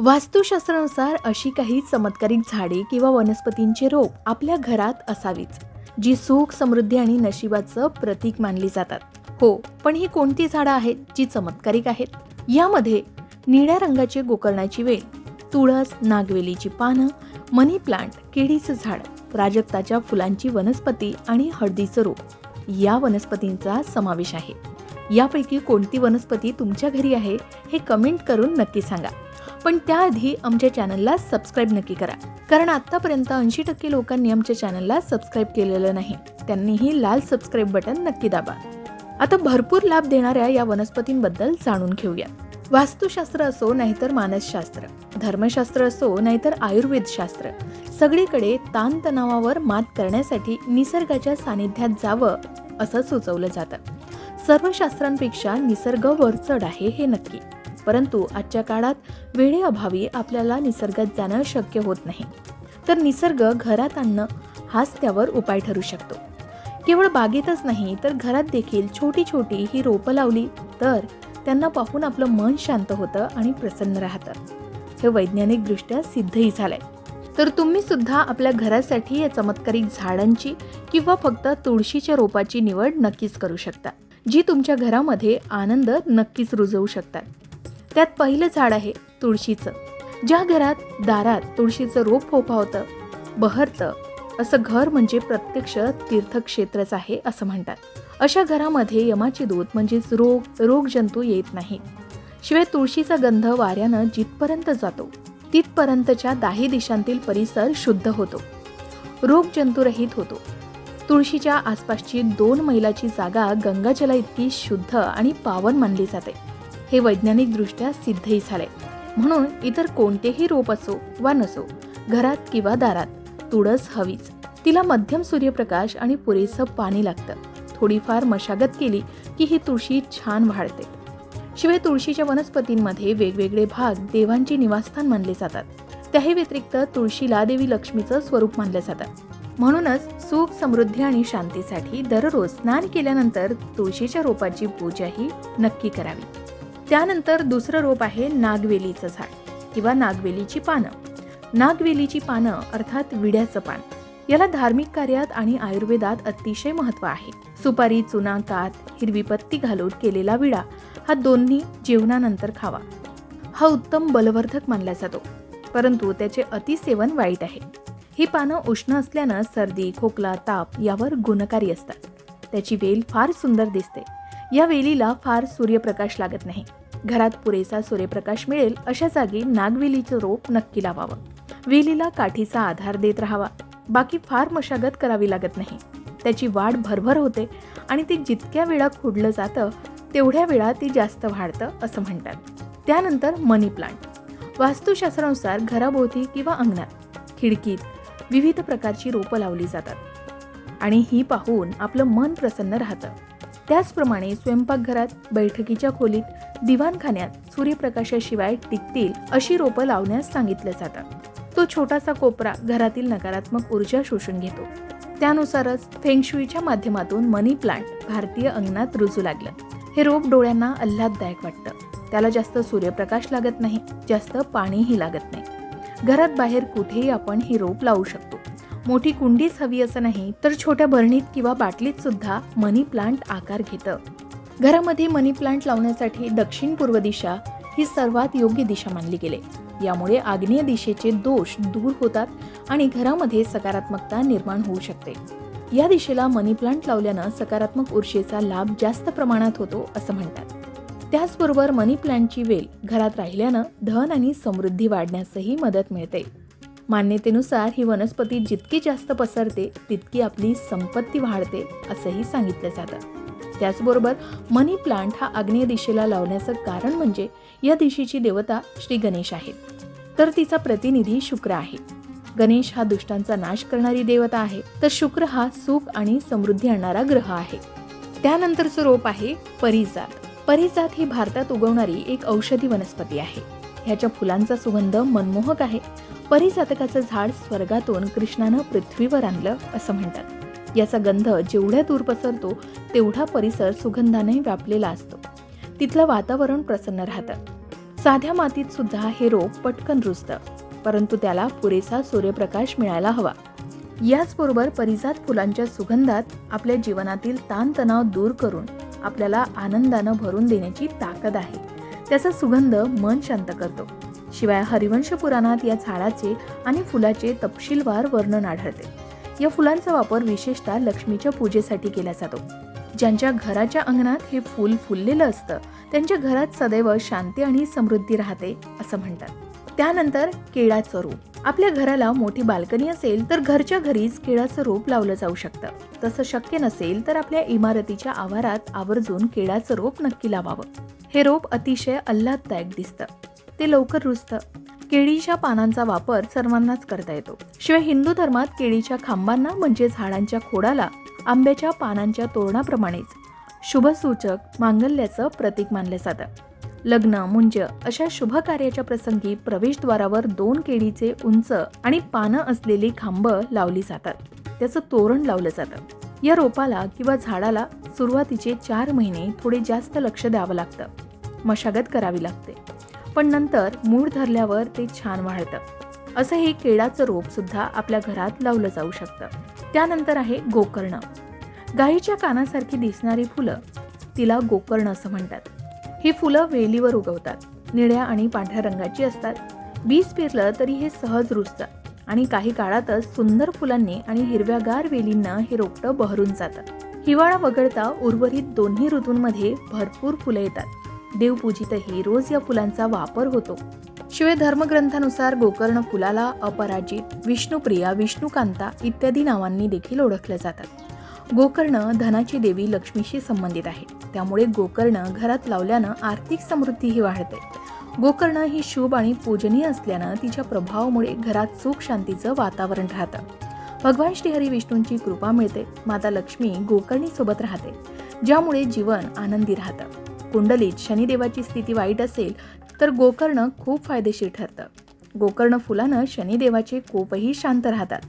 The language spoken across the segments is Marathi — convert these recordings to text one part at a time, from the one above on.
वास्तुशास्त्रानुसार अशी काही चमत्कारिक झाडे किंवा वनस्पतींचे रोप आपल्या घरात असावीच जी सुख समृद्धी आणि नशिबाचं प्रतीक मानली जातात. हो पण ही कोणती झाडं आहेत जी चमत्कारिक आहेत? यामध्ये निळ्या रंगाची गोकर्णाची वेल तुळस नागवेलीची पानं मनी प्लांट केळीचं झाड प्राजक्ताच्या फुलांची वनस्पती आणि हळदीचं रोप. या वनस्पतींचा समावेश आहे. यापैकी कोणती वनस्पती तुमच्या घरी आहे हे कमेंट करून नक्की सांगा. पण त्याआधी आमच्या चॅनलला सबस्क्राईब नक्की करा. कारण आत्तापर्यंत ऐंशी टक्के लोकांनी आमच्या चॅनलला सबस्क्राईब केलेलं नाही. त्यांनीही लाल सबस्क्राईब बटन नक्की दाबा. आता भरपूर लाभ देणाऱ्या या वनस्पतींबद्दल जाणून घेऊया. वास्तुशास्त्र असो नाहीतर मानसशास्त्र. धर्मशास्त्र असो नाहीतर आयुर्वेद शास्त्र सगळीकडे ताणतणावावर मात करण्यासाठी निसर्गाच्या सानिध्यात जावं असं सुचवलं जातं. सर्व शास्त्रांपेक्षा निसर्ग वरचढ आहे हे नक्की. परंतु आजच्या काळात वेळेअभावी आपल्याला निसर्गात जाणं शक्य होत नाही. तर निसर्ग घरात आणणं हाच त्यावर उपाय ठरू शकतो. केवळ बागेतच नाही तर घरात देखील छोटी छोटी ही रोपं लावली तर त्यांना पाहून आपलं मन शांत होतं आणि प्रसन्न राहतं. हे वैज्ञानिकदृष्ट्या सिद्धही झालंय. तर तुम्ही सुद्धा आपल्या घरासाठी या चमत्कारिक झाडांची किंवा फक्त तुळशीच्या रोपाची निवड नक्कीच करू शकता जी तुमच्या घरामध्ये आनंद नक्कीच रुजवू शकतात. त्यात पहिलं झाड आहे तुळशीचं ज्या घरात दारात तुळशीचं रोप फोफावतं बहरतं. असं घर म्हणजे प्रत्यक्ष तीर्थक्षेत्रच आहे असं म्हणतात. अशा घरामध्ये यमाची दूत म्हणजेच रोग रोगजंतू येत नाही. शिवाय तुळशीचा गंध वाऱ्यानं जिथपर्यंत जातो तिथपर्यंतच्या दाही दिशांतील परिसर शुद्ध होतो. रोगजंतुरहित होतो. तुळशीच्या आसपासची दोन मैलाची जागा गंगाजला इतकी शुद्ध आणि पावन मानली जाते. हे वैज्ञानिकदृष्ट्या सिद्धही झाले. म्हणून इतर कोणतेही रोप असो वा नसो घरात किंवा दारात तुळस हवीच. तिला मध्यम सूर्यप्रकाश आणि पुरेसं पाणी लागतं. थोडीफार मशागत केली की ही तुळशी छान वाढते. शिवाय तुळशीच्या वनस्पतींमध्ये वेगवेगळे भाग देवांचे निवासस्थान मानले जातात. त्याही व्यतिरिक्त तुळशीला देवी लक्ष्मीचं स्वरूप मानलं जातं. म्हणूनच सुख समृद्धी आणि शांतीसाठी दररोज स्नान केल्यानंतर तुळशीच्या रोपाची पूजाही नक्की करावी. त्यानंतर दुसरं रोप आहे नागवेलीचं झाड किंवा नागवेलीची पानं. नागवेलीची पानं अर्थात विड्याचं पान. याला धार्मिक कार्यात आणि आयुर्वेदात अतिशय महत्त्व आहे. सुपारी चुना कात हिरवी पत्ती घालून केलेला विडा हा दोन्ही जेवणानंतर खावा. हा उत्तम बलवर्धक मानला जातो परंतु त्याचे अतिसेवन वाईट आहे. ही पानं उष्ण असल्यानं सर्दी खोकला ताप यावर गुणकारी असतात. त्याची वेल फार सुंदर दिसते. या वेलीला फार सूर्यप्रकाश लागत नाही. घरात पुरेसा सूर्यप्रकाश मिळेल अशा जागी नागवेलीचं रोप नक्की लावावं. वेलीला काठीचा आधार देत राहावा. बाकी फार मशागत करावी लागत नाही. त्याची वाढ भरभर होते आणि ते जितक्या वेळा खुडलं जातं तेवढ्या वेळा ती जास्त वाढतं असं म्हणतात. त्यानंतर मनी प्लांट. वास्तुशास्त्रानुसार घराभोवती किंवा अंगणात खिडकीत विविध प्रकारची रोपं लावली जातात. आणि ही पाहून आपलं मन प्रसन्न राहतं. त्याचप्रमाणे स्वयंपाकघरात बैठकीच्या खोलीत दिवाणखान्यात सूर्यप्रकाशाशिवाय टिकतील अशी रोपं लावण्यास सांगितलं जातं. तो छोटासा कोपरा घरातील नकारात्मक ऊर्जा शोषून घेतो. त्यानुसारच फेंगशुईच्या माध्यमातून मनी प्लांट भारतीय अंगणात रुजू लागलं. हे रोप डोळ्यांना आल्हाददायक वाटतं. त्याला जास्त सूर्यप्रकाश लागत नाही जास्त पाणीही लागत नाही. घरात बाहेर कुठेही आपण हे रोप लावू शकतो. मोठी कुंडीच हवी असं नाही तर छोट्या भरणीत किंवा बाटलीत सुद्धा मनी प्लांट आकार घेतं. घरामध्ये मनी प्लांट लावण्यासाठी दक्षिण पूर्व दिशा ही सर्वात योग्य दिशा मानली गेली. यामुळे आग्नेय दिशेचे दोष दूर होतात आणि घरामध्ये सकारात्मकता निर्माण होऊ शकते. या दिशेला मनी प्लांट लावल्यानं सकारात्मक ऊर्जेचा लाभ जास्त प्रमाणात होतो असं म्हणतात. त्याचबरोबर मनी प्लांटची वेल घरात राहिल्यानं धन आणि समृद्धी वाढण्यासही मदत मिळते. मान्यतेनुसार ही वनस्पती जितकी जास्त पसरते तितकी आपली संपत्ती वाढते असंही सांगितलं जातं. त्याचबरोबर मनी प्लांट हा आग्नेय दिशेला लावण्याचं कारण म्हणजे या दिशेची देवता श्री गणेश आहेत. तर तिचा प्रतिनिधी शुक्र आहे. गणेश हा दुष्टांचा नाश करणारी देवता आहे. तर शुक्र हा सुख आणि समृद्धी आणणारा ग्रह आहे. त्यानंतरचं रोप आहे परिजात. परिजात ही भारतात उगवणारी एक औषधी वनस्पती आहे. ह्याच्या फुलांचा सुगंध मनमोहक आहे. परिजातकाचं झाड स्वर्गातून कृष्णानं पृथ्वीवर आणलं असं म्हणतात. याचा गंध जेवढ्या दूर पसरतो तेवढा परिसर सुगंधाने व्यापलेला असतो. तिथलं वातावरण प्रसन्न राहतं. साध्या मातीत सुद्धा हे रोप पटकन रुजतं. परंतु त्याला पुरेसा सूर्यप्रकाश मिळायला हवा. याचबरोबर परिजात फुलांच्या सुगंधात आपल्या जीवनातील ताणतणाव दूर करून आपल्याला आनंदानं भरून देण्याची ताकद आहे. त्याचा सुगंध मन शांत करतो. शिवाय हरिवंश पुराणात या झाडाचे आणि फुलाचे तपशीलवार वर्णन आढळते. या फुलांचा वापर विशेषतः लक्ष्मीच्या पूजेसाठी केला जातो. ज्यांच्या घराच्या अंगणात हे फूल फुललेलं असतं त्यांच्या घरात सदैव शांती आणि समृद्धी राहते असं म्हणतात. त्यानंतर केळाचं रूप. आपल्या घराला मोठी बाल्कनी असेल तर घरच्या घरीच केळाचं रोप लावलं जाऊ शकतं. तसं शक्य नसेल तर आपल्या इमारतीच्या आवारात आवर्जून केळाचं रोप नक्की लावावं. हे रोप अतिशय आल्हाददायक दिसतं. ते लवकर रुजतं. केळीच्या पानांचा वापर सर्वांनाच करता येतो. शिवाय हिंदू धर्मात केळीच्या खांबांना म्हणजे झाडांच्या खोडाला आंब्याच्या पानांच्या तोरणाप्रमाणेच शुभसूचक मांगल्याचं प्रतीक मानलं जातं. लग्न मुंज अशा शुभ कार्याच्या प्रसंगी प्रवेशद्वारावर दोन केळीचे उंच आणि पानं असलेली खांब लावली जातात. त्याचं तोरण लावलं जातं. या रोपाला किंवा झाडाला सुरुवातीचे चार महिने थोडे जास्त लक्ष द्यावं लागतं. मशागत करावी लागते. पण नंतर मूळ धरल्यावर ते छान वाढतं. असं हे केळाचं रोप सुद्धा आपल्या घरात लावलं जाऊ शकतं. त्यानंतर आहे गोकर्ण. गाईच्या कानासारखी दिसणारी फुलं तिला गोकर्ण असं म्हणतात. ही फुलं वेलीवर उगवतात. निळ्या आणि पांढऱ्या रंगाची असतात. बीज पेरलं तरी हे सहज रुजतात आणि काही काळातच सुंदर फुलांनी आणि हिरव्यागार वेलींना हे रोपटं बहरून जातं हिवाळा वगळता उर्वरित दोन्ही ऋतूंमध्ये भरपूर फुलं येतात. देवपूजितही रोज या फुलांचा वापर होतो. शिवाय धर्मग्रंथानुसार गोकर्ण फुलाला अपराजित विष्णुप्रिया विष्णुकांता इत्यादी नावांनी देखील ओळखलं जातात. गोकर्ण धनाची देवी लक्ष्मीशी संबंधित आहे. त्यामुळे गोकर्ण घरात लावल्यानं आर्थिक समृद्धीही वाढते. गोकर्ण ही शुभ आणि पूजनीय असल्यानं तिच्या प्रभावामुळे घरात सुख शांतीचं वातावरण राहतं. भगवान श्रीहरी विष्णूंची कृपा मिळते. माता लक्ष्मी गोकर्णीसोबत राहते. ज्यामुळे जीवन आनंदी राहतं. कुंडलीत शनिदेवाची स्थिती वाईट असेल तर गोकर्ण खूप फायदेशीर ठरतं. गोकर्ण फुलानं शनिदेवाचे कोपही शांत राहतात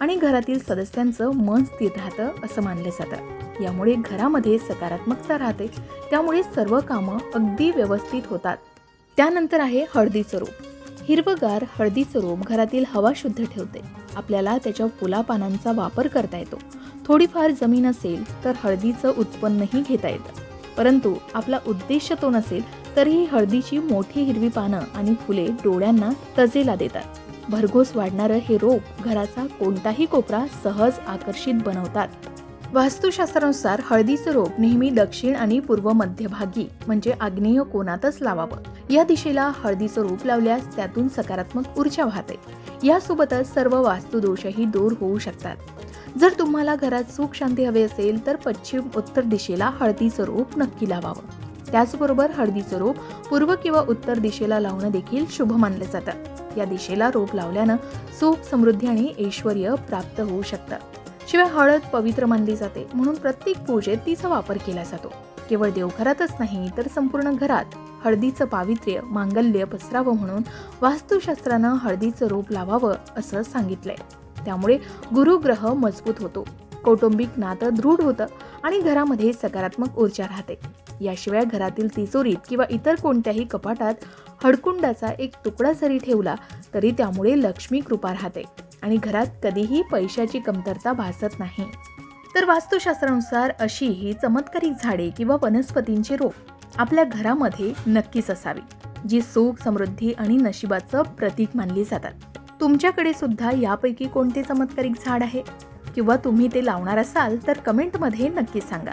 आणि घरातील सदस्यांचं मन स्थिर राहतं असं मानलं जातं. यामुळे घरामध्ये सकारात्मकता राहते. त्यामुळे सर्व कामं अगदी व्यवस्थित होतात. त्यानंतर आहे हळदीचं रोप. हिरवगार हळदीचं रोप घरातील हवा शुद्ध ठेवते. आपल्याला त्याच्या फुलापानांचा वापर करता येतो. थोडीफार जमीन असेल तर हळदीचं उत्पन्नही घेता येतं. परंतु आपला उद्देश तो नसेल तरीही हळदीची मोठी हिरवी पानं आणि फुले डोळ्यांना तजेला देतात. भरघोस वाढणारं हे रोप घराचा कोणताही कोपरा सहज आकर्षित बनवतात. वास्तुशास्त्रानुसार हळदीचं रोप नेहमी दक्षिण आणि पूर्व मध्यभागी म्हणजे आग्नेय कोणातच लावावं. या दिशेला हळदीचं रोप लावल्यास त्यातून सकारात्मक ऊर्जा वाहते. यासोबतच सर्व वास्तुदोषही दूर होऊ शकतात. जर तुम्हाला घरात सुख शांती हवी असेल तर पश्चिम उत्तर दिशेला हळदीचं रोप नक्की लावावं. त्याचबरोबर हळदीचं रोप पूर्व किंवा उत्तर दिशेला लावणं देखील शुभ मानलं जातं. या दिशेला रोप लावल्यानं सुख समृद्धी आणि ऐश्वर प्राप्त होऊ शकतं. शिवाय हळद पवित्र मानली जाते. म्हणून प्रत्येक पूजेत तिचा वापर केला जातो. केवळ देवघरातच नाही तर संपूर्ण घरात हळदीचं पावित्र्य मांगल्य पसरावं म्हणून वास्तुशास्त्रानं हळदीचं रोप लावावं असं सांगितलंय. त्यामुळे गुरुग्रह मजबूत होतो. कौटुंबिक नातं दृढ होतं आणि घरामध्ये सकारात्मक ऊर्जा राहते. याशिवाय घरातील तिजोरीत किंवा इतर कोणत्याही कपाटात हडकुंडाचा एक तुकडा जरी ठेवला तरी त्यामुळे लक्ष्मी कृपा राहते. आणि घरात कधीही पैशाची कमतरता भासत नाही. तर वास्तुशास्त्रानुसार अशी ही चमत्कारिक झाडे किंवा वनस्पतींचे रोप आपल्या घरामध्ये नक्कीच असावी जी सुख समृद्धी आणि नशिबाचं प्रतीक मानली जातात. तुमच्याकडे सुद्धा यापैकी कोणते चमत्कारिक झाड आहे? किंवा तुम्ही ते लावणार असाल तर कमेंटमध्ये नक्की सांगा.